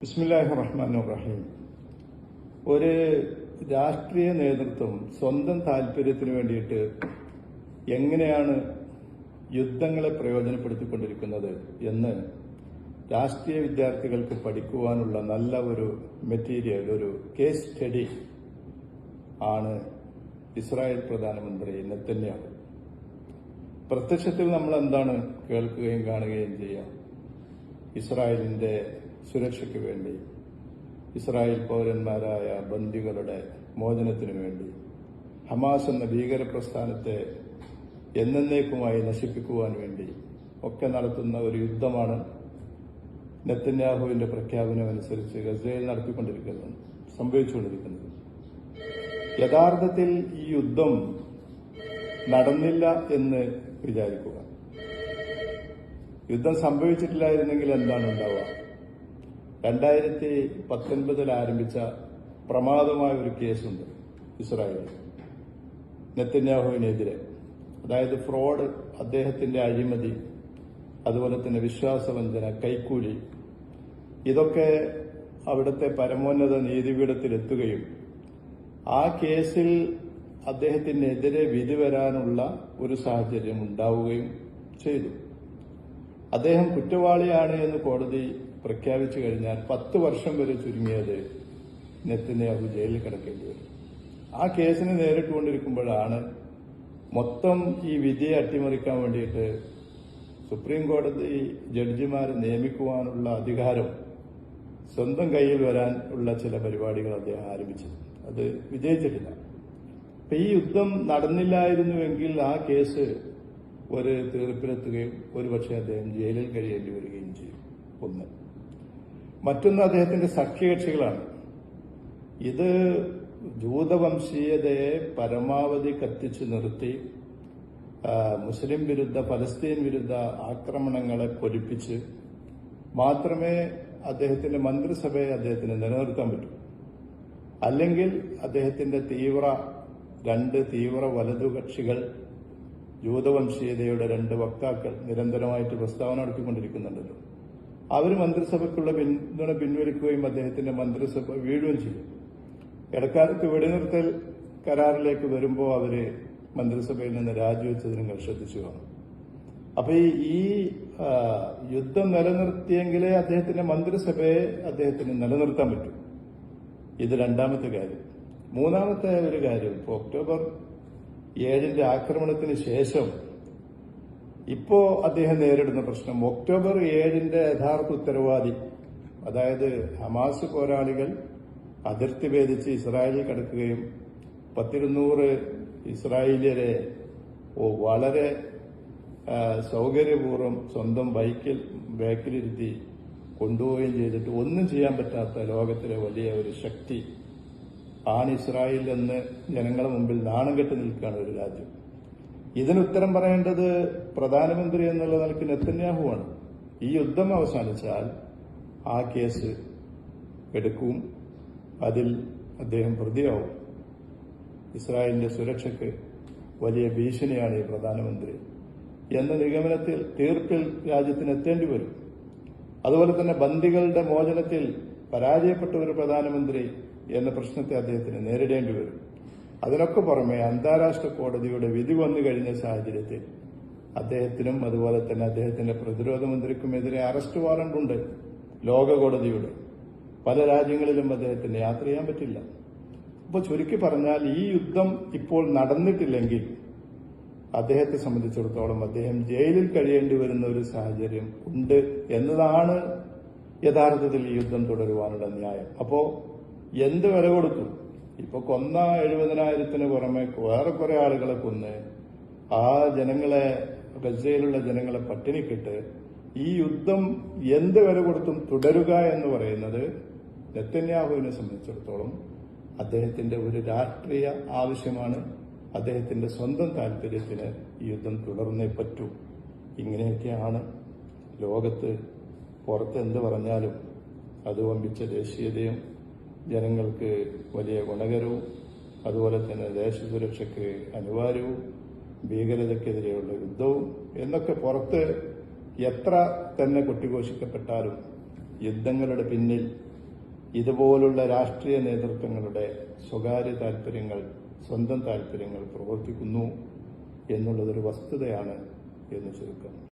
ബിസ്മില്ലാഹി റഹ്മാൻ റഹീം ഒരു രാഷ്ട്രീയ നേതൃത്വം സ്വന്തം താല്പര്യത്തിന് വേണ്ടിയിട്ട് എങ്ങനെയാണ് യുദ്ധങ്ങളെ പ്രയോജനപ്പെടുത്തിക്കൊണ്ടിരിക്കുന്നത് എന്ന് രാഷ്ട്രീയ വിദ്യാർത്ഥികൾക്ക് പഠിക്കുവാനുള്ള നല്ല ഒരു മെറ്റീരിയൽ ഒരു കേസ് സ്റ്റഡി ആണ് ഇസ്രായേൽ പ്രധാനമന്ത്രി നെത്തന്യാഹു. പ്രത്യക്ഷത്തിൽ നമ്മൾ എന്താണ് കേൾക്കുകയും കാണുകയും ചെയ്യുക? ഇസ്രായേലിന്റെ സുരക്ഷയ്ക്ക് വേണ്ടി. ഇസ്രായേൽ പൗരന്മാരായ ബന്ദികളുടെ മോചനത്തിനു വേണ്ടി. ഹമാസ് എന്ന ഭീകര പ്രസ്ഥാനത്തെ എന്നേക്കുമായി നശിപ്പിക്കുവാൻ വേണ്ടി ഒക്കെ നടത്തുന്ന ഒരു യുദ്ധമാണ് നെത്തന്യാഹുവിന്റെ പ്രഖ്യാപനം അനുസരിച്ച് ഗസയിൽ നടത്തിക്കൊണ്ടിരിക്കുന്നത് സംഭവിച്ചുകൊണ്ടിരിക്കുന്നത്. യഥാർത്ഥത്തിൽ ഈ യുദ്ധം നടന്നില്ല എന്ന് വിചാരിക്കുക. യുദ്ധം സംഭവിച്ചിട്ടില്ലായിരുന്നെങ്കിൽ എന്താണ് ഉണ്ടാവുക? രണ്ടായിരത്തി പത്തൊൻപതിൽ ആരംഭിച്ച പ്രമാദമായ ഒരു കേസുണ്ട് ഇസ്രായേലിൽ. നെത്തന്യാഹുവിനെതിരെ. അതായത് ഫ്രോഡ് അദ്ദേഹത്തിന്റെ അഴിമതി അതുപോലെ തന്നെ വിശ്വാസവഞ്ചന കൈക്കൂലി. ഇതൊക്കെ അവിടുത്തെ പരമോന്നത നീതിപീഠത്തിലെത്തുകയും ആ കേസിൽ അദ്ദേഹത്തിനെതിരെ വിധി വരാനുള്ള ഒരു സാഹചര്യം ഉണ്ടാവുകയും ചെയ്തു. അദ്ദേഹം കുറ്റവാളിയാണ് എന്ന് കോടതി പ്രഖ്യാപിച്ചു കഴിഞ്ഞാൽ പത്ത് വർഷം വരെ ചുരുങ്ങിയത് നെത്തന്യാഹു ജയിലിൽ കിടക്കേണ്ടി വരും. ആ കേസിനെ നേരിട്ടുകൊണ്ടിരിക്കുമ്പോഴാണ് മൊത്തം ഈ വിധിയെ അട്ടിമറിക്കാൻ വേണ്ടിയിട്ട് സുപ്രീം കോടതി ജഡ്ജിമാരെ നിയമിക്കുവാനുള്ള അധികാരം സ്വന്തം കയ്യിൽ വരാൻ ഉള്ള ചില പരിപാടികൾ അദ്ദേഹം ആരംഭിച്ചത്. അത് വിജയിച്ചിട്ടില്ല. അപ്പൊ ഈ യുദ്ധം നടന്നില്ലായിരുന്നുവെങ്കിൽ ആ കേസ് ഒരു തീർപ്പിലെത്തുകയും ഒരുപക്ഷെ അദ്ദേഹം ജയിലിൽ കഴിയേണ്ടി വരികയും ചെയ്യും. ഒന്ന്. മറ്റൊന്ന് അദ്ദേഹത്തിന്റെ സഖ്യകക്ഷികളാണ്. ഇത് ജൂതവംശീയതയെ പരമാവധി കത്തിച്ചു നിർത്തി മുസ്ലിം വിരുദ്ധ പലസ്തീൻ വിരുദ്ധ ആക്രമണങ്ങളെ പൊലിപ്പിച്ച് മാത്രമേ അദ്ദേഹത്തിന്റെ മന്ത്രിസഭയെ അദ്ദേഹത്തിന് നിലനിർത്താൻ പറ്റൂ. അല്ലെങ്കിൽ അദ്ദേഹത്തിന്റെ തീവ്ര രണ്ട് തീവ്ര വലതുകക്ഷികൾ ജൂതവംശീയതയുടെ രണ്ട് വക്താക്കൾ നിരന്തരമായിട്ട് പ്രസ്താവന നടത്തിക്കൊണ്ടിരിക്കുന്നുണ്ടല്ലോ. അവർ മന്ത്രിസഭയ്ക്കുള്ള പിന്തുണ പിൻവലിക്കുകയും അദ്ദേഹത്തിന്റെ മന്ത്രിസഭ വീഴുകയും ചെയ്യും. ഇടക്കാലത്ത് വെടിനിർത്തൽ കരാറിലേക്ക് വരുമ്പോൾ അവർ മന്ത്രിസഭയിൽ നിന്ന് രാജിവെച്ചതിനും ശ്രദ്ധിച്ചു കാണും. അപ്പൊ ഈ യുദ്ധം നിലനിർത്തിയെങ്കിലേ അദ്ദേഹത്തിന്റെ മന്ത്രിസഭയെ അദ്ദേഹത്തിന് നിലനിർത്താൻ പറ്റും. ഇത് രണ്ടാമത്തെ കാര്യം. മൂന്നാമത്തെ ഒരു കാര്യം ഇപ്പോൾ ഒക്ടോബർ ഏഴിന്റെ ആക്രമണത്തിന് ശേഷം ഇപ്പോ അദ്ദേഹം നേരിടുന്ന പ്രശ്നം. ഒക്ടോബർ ഏഴിന്റെ യഥാർത്ഥ ഉത്തരവാദി അതായത് ഹമാസ് പോരാളികൾ അതിർത്തി ഭേദിച്ച് ഇസ്രായേലിൽ കടക്കുകയും പത്തിരുന്നൂറ് ഇസ്രായേലിയരെ വളരെ സൗകര്യപൂർവം സ്വന്തം ബൈക്കിൽ ബാക്കിലിരുത്തി കൊണ്ടുപോവുകയും ചെയ്തിട്ട് ഒന്നും ചെയ്യാൻ പറ്റാത്ത ലോകത്തിലെ വലിയ ഒരു ശക്തി ആണ് ഇസ്രായേൽ എന്ന് ജനങ്ങളുടെ മുമ്പിൽ നാണം കെട്ടി നിൽക്കുകയാണ് ഒരു രാജ്യം. ഇതിന് ഉത്തരം പറയേണ്ടത് പ്രധാനമന്ത്രി എന്നുള്ള നിലയ്ക്ക് നെത്തന്യാഹുവാണ്. ഈ യുദ്ധം അവസാനിച്ചാൽ ആ കേസ് എടുക്കും. അതിൽ അദ്ദേഹം പ്രതിയാവും. ഇസ്രായേലിന്റെ സുരക്ഷയ്ക്ക് വലിയ ഭീഷണിയാണ് ഈ പ്രധാനമന്ത്രി എന്ന നിഗമനത്തിൽ തീർപ്പിൽ രാജ്യത്തിന് എത്തേണ്ടി വരും. അതുപോലെ തന്നെ ബന്ദികളുടെ മോചനത്തിൽ പരാജയപ്പെട്ട ഒരു പ്രധാനമന്ത്രി എന്ന പ്രശ്നത്തെ അദ്ദേഹത്തിന് നേരിടേണ്ടി വരും. അതിനൊക്കെ പുറമെ അന്താരാഷ്ട്ര കോടതിയുടെ വിധി വന്നു കഴിഞ്ഞ സാഹചര്യത്തിൽ അദ്ദേഹത്തിനും അതുപോലെ തന്നെ അദ്ദേഹത്തിന്റെ പ്രതിരോധ മന്ത്രിക്കുമെതിരെ അറസ്റ്റ് വാറണ്ടുണ്ട് ലോക കോടതിയുടെ പല രാജ്യങ്ങളിലും അദ്ദേഹത്തിന് യാത്ര ചെയ്യാൻ പറ്റില്ല. അപ്പൊ ചുരുക്കി പറഞ്ഞാൽ ഈ യുദ്ധം ഇപ്പോൾ നടന്നിട്ടില്ലെങ്കിൽ അദ്ദേഹത്തെ സംബന്ധിച്ചിടത്തോളം അദ്ദേഹം ജയിലിൽ കഴിയേണ്ടി വരുന്ന ഒരു സാഹചര്യം ഉണ്ട് എന്നതാണ് യഥാർത്ഥത്തിൽ ഈ യുദ്ധം തുടരുവാനുള്ള ന്യായം. അപ്പോ എന്ത് വില കൊടുത്തു ഇപ്പൊ കൊന്ന എഴുപതിനായിരത്തിന് പുറമെ വേറെ കുറെ ആളുകളെ കൊന്ന് ആ ജനങ്ങളെ ഗസയിലുള്ള ജനങ്ങളെ പട്ടിണിക്കിട്ട് ഈ യുദ്ധം എന്ത് വില കൊടുത്തും തുടരുക എന്ന് പറയുന്നത് നെത്തന്യാഹുവിനെ സംബന്ധിച്ചിടത്തോളം അദ്ദേഹത്തിന്റെ ഒരു രാഷ്ട്രീയ ആവശ്യമാണ്. അദ്ദേഹത്തിന്റെ സ്വന്തം താല്പര്യത്തിന് ഈ യുദ്ധം തുടർന്നേ പറ്റൂ. ഇങ്ങനെയൊക്കെയാണ് ലോകത്ത് പുറത്ത് എന്ത് പറഞ്ഞാലും അത് വമ്പിച്ച ദേശീയതയും ജനങ്ങൾക്ക് വലിയ ഗുണകരവും അതുപോലെ തന്നെ ദേശസുരക്ഷയ്ക്ക് അനിവാര്യവും ഭീകരതയ്ക്കെതിരെയുള്ള യുദ്ധവും എന്നൊക്കെ പുറത്ത് എത്ര തന്നെ കൊട്ടിഘോഷിക്കപ്പെട്ടാലും യുദ്ധങ്ങളുടെ പിന്നിൽ ഇതുപോലുള്ള രാഷ്ട്രീയ നേതൃത്വങ്ങളുടെ സ്വകാര്യ താൽപര്യങ്ങൾ സ്വന്തം താൽപര്യങ്ങൾ പ്രവർത്തിക്കുന്നു എന്നുള്ളതൊരു വസ്തുതയാണ് എന്ന് ചുരുക്കം.